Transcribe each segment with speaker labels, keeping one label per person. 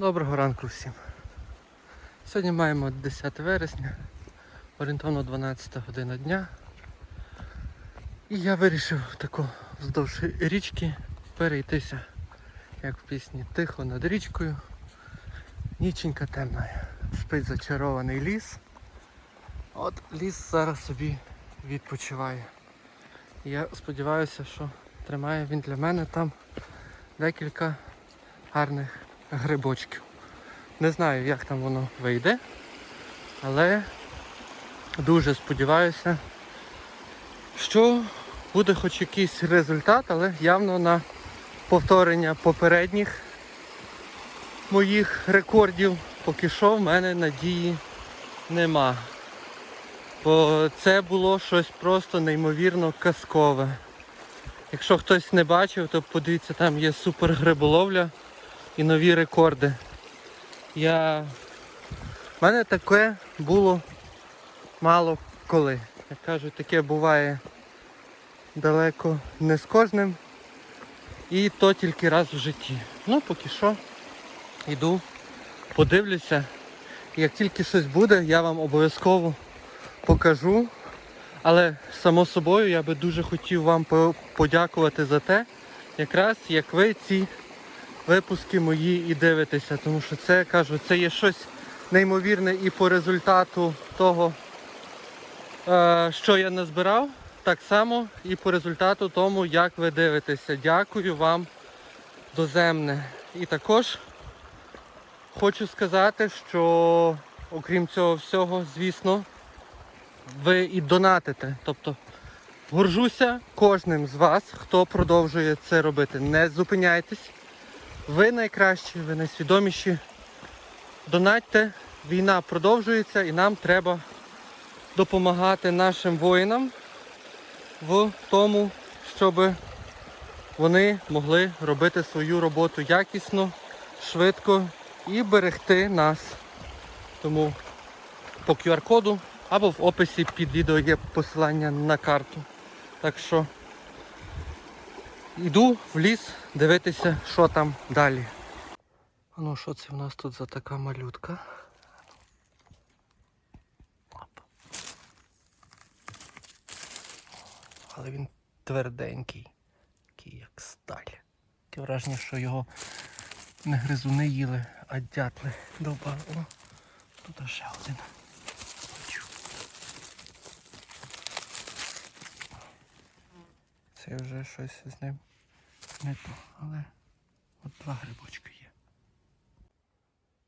Speaker 1: Доброго ранку всім. Сьогодні маємо 10 вересня, орієнтовно 12 година дня. І я вирішив тако вздовж річки перейтися, як в пісні, тихо над річкою. Ніченька темна. Спить зачарований ліс. От ліс зараз собі відпочиває. Я сподіваюся, що тримає він для мене там декілька гарних грибочків. Не знаю, як там воно вийде, але дуже сподіваюся, що буде хоч якийсь результат, але явно на повторення попередніх моїх рекордів поки що в мене надії нема. Бо це було щось просто неймовірно казкове. Якщо хтось не бачив, то подивіться, там є супер гриболовля і нові рекорди. Я... У мене таке було мало коли. Як кажуть, таке буває далеко не з кожним. І то тільки раз в житті. Ну, поки що йду, подивлюся. Як тільки щось буде, я вам обов'язково покажу. Але само собою я би дуже хотів вам подякувати за те, якраз як ви ці випуски мої і дивитеся, тому що це кажу, це є щось неймовірне і по результату того, е, що я назбирав, так само і по результату тому, як ви дивитеся. Дякую вам доземне. І також хочу сказати, що окрім цього всього, звісно, ви і донатите. Тобто горжуся кожним з вас, хто продовжує це робити. Не зупиняйтесь. Ви найкращі, ви найсвідоміші. Донатьте, війна продовжується і нам треба допомагати нашим воїнам в тому, щоб вони могли робити свою роботу якісно, швидко і берегти нас. Тому по QR-коду або в описі під відео є посилання на карту. Так що йду в ліс дивитися, що там далі. Ну що це в нас тут за така малютка? Але він тверденький, такий як сталь. Таке враження, що його не гризуни їли, а дятли довбали. Тут ще один. Це вже щось з ним не то, але от два грибочки є.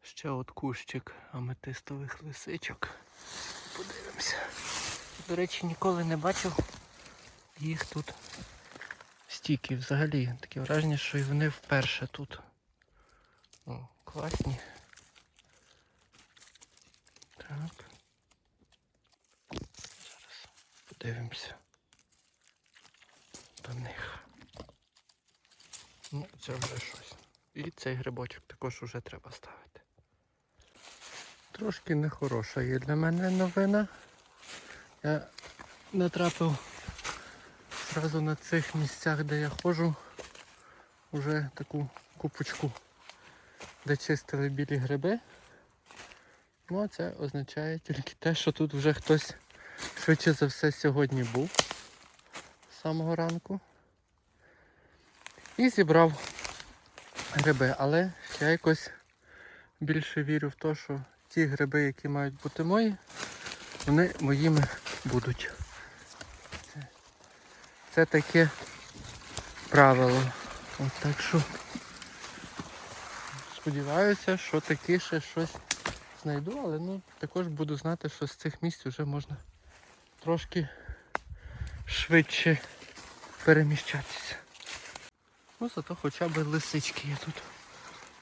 Speaker 1: Ще от кущик аметистових лисичок. Подивимося. До речі, ніколи не бачив їх тут стільки взагалі. Таке враження, що і вони вперше тут. О, класні. Так. Зараз подивимося до них. Ну, це вже щось. І цей грибочок також вже треба ставити. Трошки нехороша є для мене новина. Я натрапив одразу на цих місцях, де я ходжу, вже таку купочку, де чистили білі гриби. Ну а це означає тільки те, що тут вже хтось швидше за все сьогодні був самого ранку. І зібрав гриби, але я якось більше вірю в те, що ті гриби, які мають бути мої, вони моїми будуть. Це, таке правило. От так що сподіваюся, що таки ще щось знайду, але ну також буду знати, що з цих місць вже можна трошки швидше переміщатися. Ну зато хоча б лисички я тут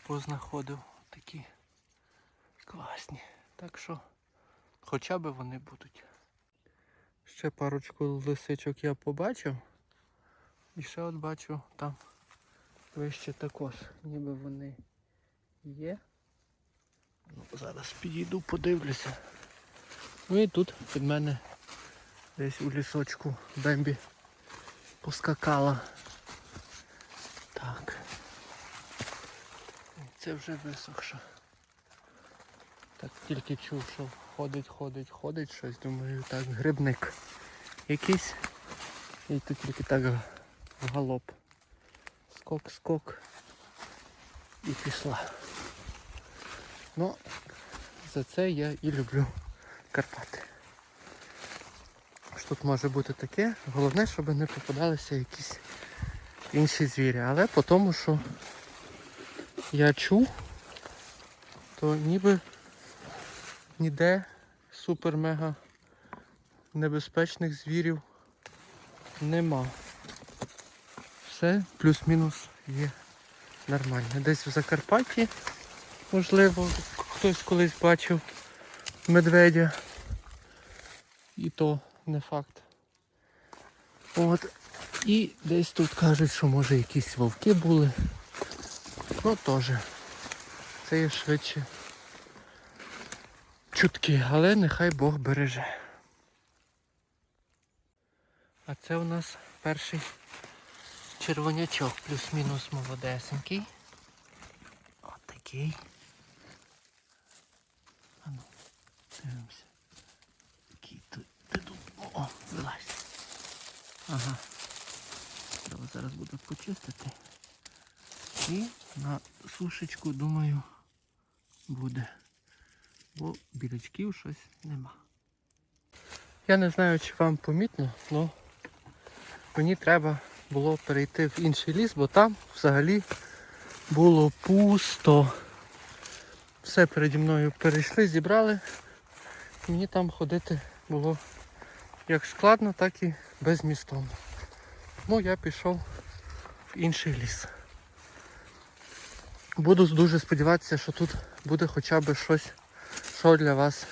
Speaker 1: познаходив такі класні. Так що хоча б вони будуть. Ще парочку лисичок я побачив. І ще от бачу там вище також, ніби вони є. Ну, зараз підійду, подивлюся. Ну і тут під мене десь у лісочку Бембі поскакала. Так. це вже висохша. Так тільки чув, що ходить, ходить, ходить щось, думаю, так, грибник якийсь. І тут тільки так галоп. Скок, скок. І пішла. Ну, за це я і люблю Карпати. Тут може бути таке, головне, щоб не попадалися якісь інші звірі. Але по тому, що я чув, то ніби ніде супер-мега небезпечних звірів нема. Все плюс-мінус є нормально. Десь в Закарпатті, можливо, хтось колись бачив медведя. І то не факт. От. І десь тут кажуть, що може якісь вовки були. Ну теж. Це є швидше чутки, але нехай Бог береже. А це у нас перший червонячок, плюс-мінус молодесенький. От такий. А ну, дивимося. Який тут, де тут. О, о, вилазь. Ага. Треба зараз буду почистити. І на сушечку, думаю, буде. Бо білячків щось нема. Я не знаю, чи вам помітно, але мені треба було перейти в інший ліс, бо там взагалі було пусто. Все переді мною перейшли, зібрали. Мені там ходити було як складно, так і безмістовно. Тому я пішов в інший ліс. Буду дуже сподіватися, що тут буде хоча б щось, що для вас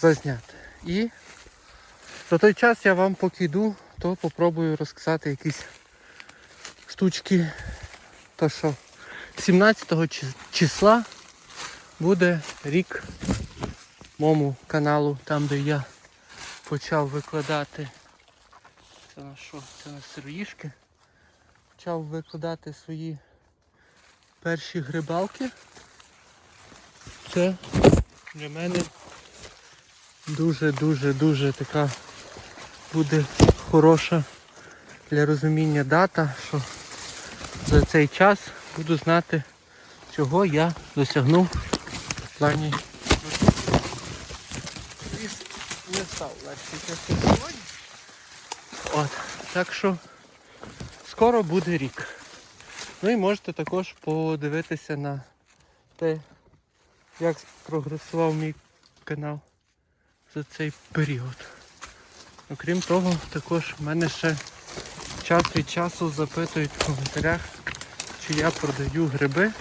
Speaker 1: зазняти. І за той час я вам поки йду, то попробую розказати якісь штучки. То що 17 числа буде рік моєму каналу, там де я почав викладати. Це на що? Це на сироїшки. Почав викладати свої перші грибалки. Це для мене дуже-дуже-дуже така буде хороша для розуміння дата, що за цей час буду знати, чого я досягнув в плані. Ліс не став легший. От, так що скоро буде рік. Ну і можете також подивитися на те, як прогресував мій канал за цей період. Окрім того, також в мене ще час від часу запитують в коментарях, чи я продаю гриби.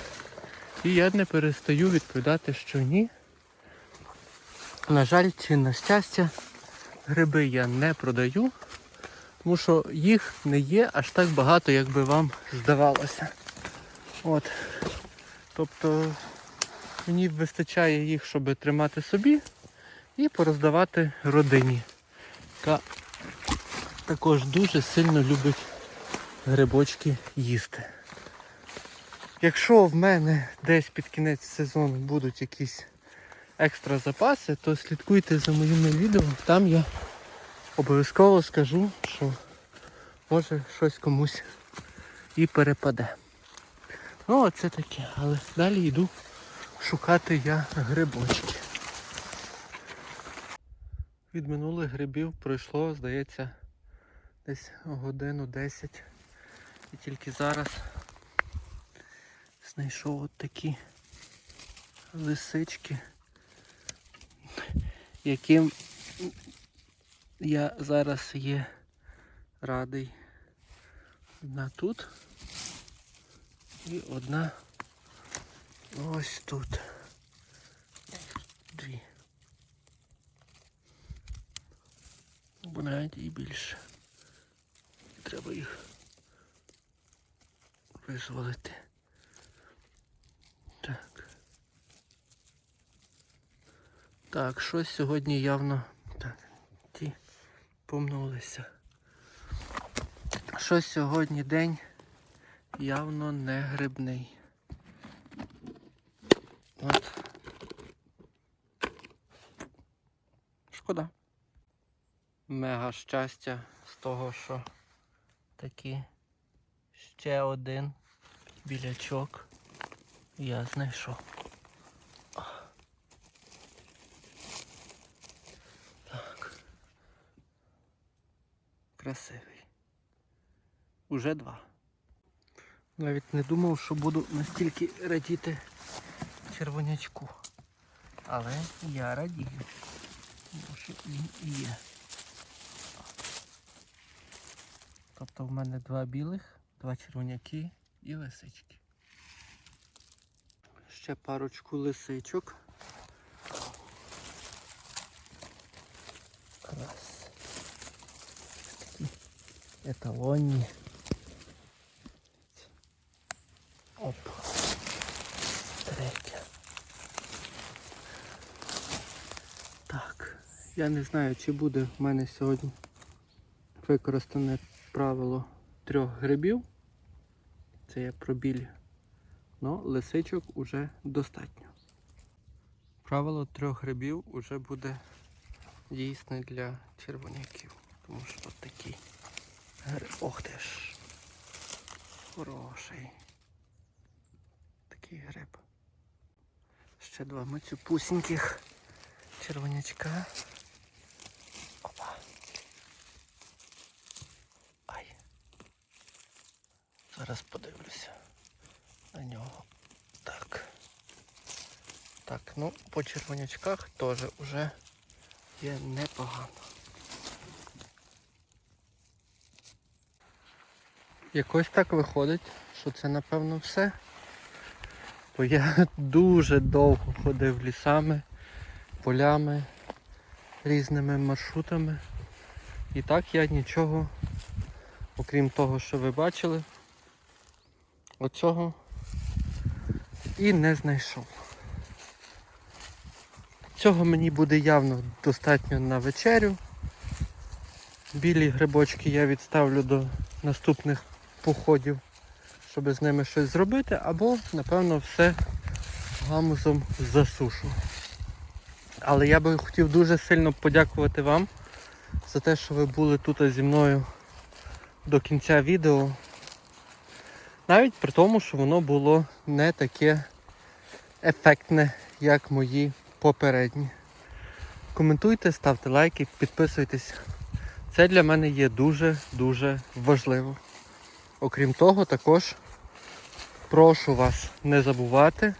Speaker 1: І я не перестаю відповідати, що ні. На жаль, чи на щастя, гриби я не продаю, тому що їх не є аж так багато, як би вам здавалося. От. Тобто мені вистачає їх, щоб тримати собі і пороздавати родині, яка також дуже сильно любить грибочки їсти. Якщо в мене десь під кінець сезону будуть якісь екстра запаси, то слідкуйте за моїми відео, там я обов'язково скажу, що може щось комусь і перепаде. Ну оце таке, але далі йду шукати я грибочки. Від минулих грибів пройшло, здається, десь годину 10. І тільки зараз знайшов от такі лисички, яким я зараз є радий. Одна тут і одна ось тут. Дві. Або навіть і більше. Треба їх визволити. Так, щось сьогодні явно... Так, ті помнулися. Щось сьогодні день явно не грибний. От. Шкода. Мега щастя з того, що такі ще один білячок я знайшов. Красивий. Уже два. Навіть не думав, що буду настільки радіти червонячку. Але я радію. Тому що він є. Тобто в мене два білих, два червоняки і лисички. Ще парочку лисичок. Раз. Еталонні. Оп. Третя. Так. Я не знаю, чи буде в мене сьогодні використане правило трьох грибів. Це я про білі. Но лисичок уже достатньо. Правило трьох грибів уже буде дійсне для червоняків. Тому що такий гриб. Ох ти ж. Хороший. Такий гриб. Ще два мацюпусіньких червонячка. Опа. Ай. Зараз подивлюся на нього. Так. Так, ну по червонячках теж уже є непогано. Якось так виходить, що це напевно все. Бо я дуже довго ходив лісами, полями, різними маршрутами. І так я нічого, окрім того, що ви бачили, оцього і не знайшов. Цього мені буде явно достатньо на вечерю. Білі грибочки я відставлю до наступних походів, щоб з ними щось зробити, або, напевно, все гамузом засушу. Але я би хотів дуже сильно подякувати вам за те, що ви були тут зі мною до кінця відео. Навіть при тому, що воно було не таке ефектне, як мої попередні. Коментуйте, ставте лайки, підписуйтесь. Це для мене є дуже-дуже важливо. Окрім того, також прошу вас не забувати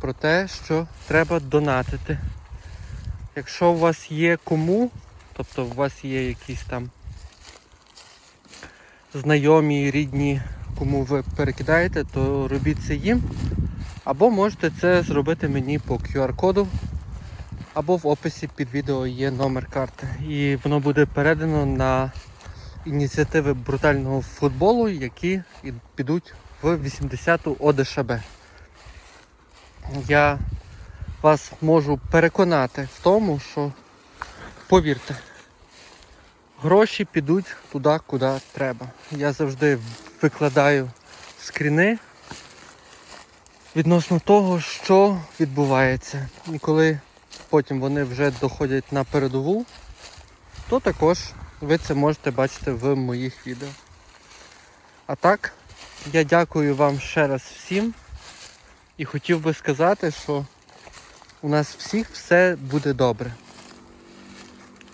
Speaker 1: про те, що треба донатити. Якщо у вас є кому, тобто у вас є якісь там знайомі, рідні, кому ви перекидаєте, то робіть це їм. Або можете це зробити мені по QR-коду, або в описі під відео є номер карти. І воно буде передано на ініціативи брутального футболу, які підуть в 80-ту ОДШБ. Я вас можу переконати в тому, що повірте, гроші підуть туди, куди треба. Я завжди викладаю скріни відносно того, що відбувається. І коли потім вони вже доходять на передову, то також ви це можете бачити в моїх відео. А так, я дякую вам ще раз всім і хотів би сказати, що у нас всіх все буде добре.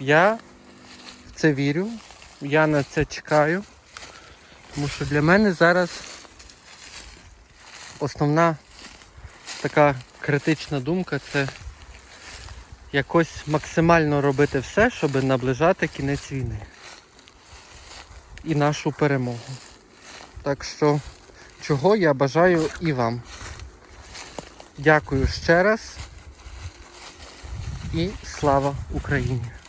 Speaker 1: Я в це вірю, я на це чекаю, тому що для мене зараз основна така критична думка це якось максимально робити все, щоб наближати кінець війни і нашу перемогу. Так що, чого я бажаю і вам. Дякую ще раз і слава Україні!